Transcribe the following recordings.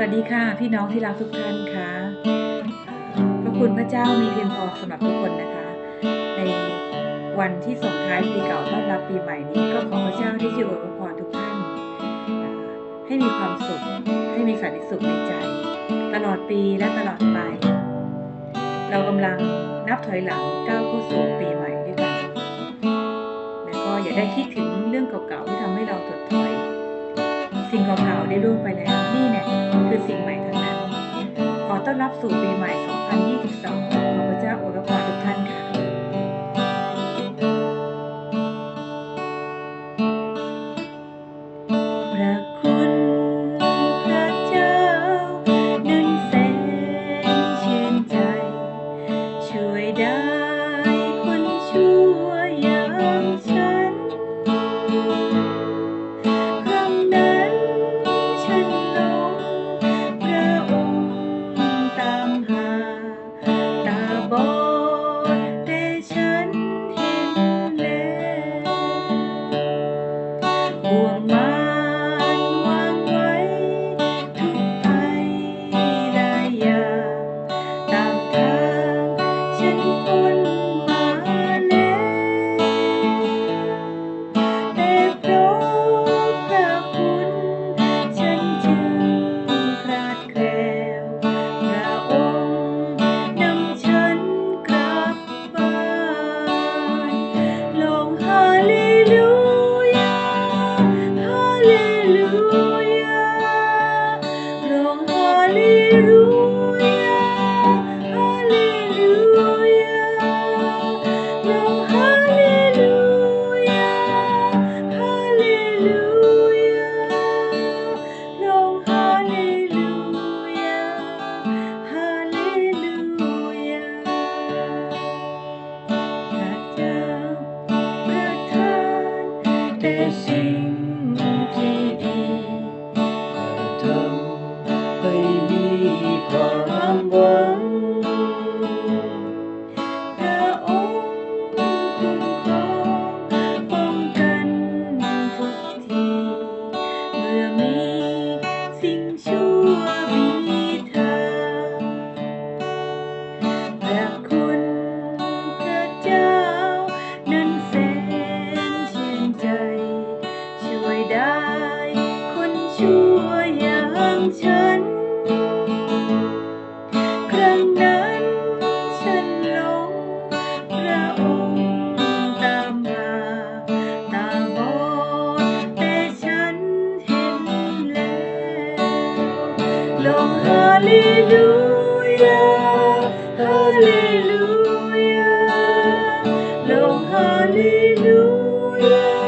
วัสดีค่ะ พี่น้องที่รักทุกท่านค่ะพระคุณพระเจ้ามีเพียงพอสำหรับทุกคนนะคะ ในวันที่ส่งท้ายปีเก่าต้อนรับปีใหม่นี้ก็ขอพระเจ้าที่จะอวยพรทุกท่าน ให้มีความสุข ให้มีสันติสุขในใจ ตลอดปีและตลอดไป เรากำลังนับถอยหลังก้าวเข้าสู่ปีใหม่ด้วยกันแล้วก็อย่าได้คิดถึงเรื่องเก่าๆที่ทำให้เราถดถอย สิ่งเก่าๆได้ล่วงไปแล้ว สิ่งใหม่ทั้งนั้น ขอต้อนรับสู่ปีใหม่ 2022 บ่ You. งฮาเ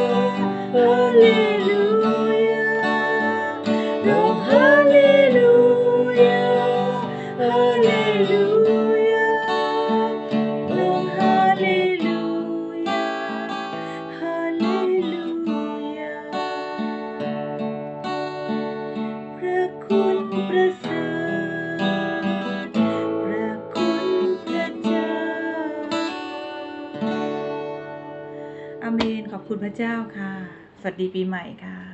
อเมน ขอบคุณพระเจ้าค่ะ สวัสดีปีใหม่ค่ะ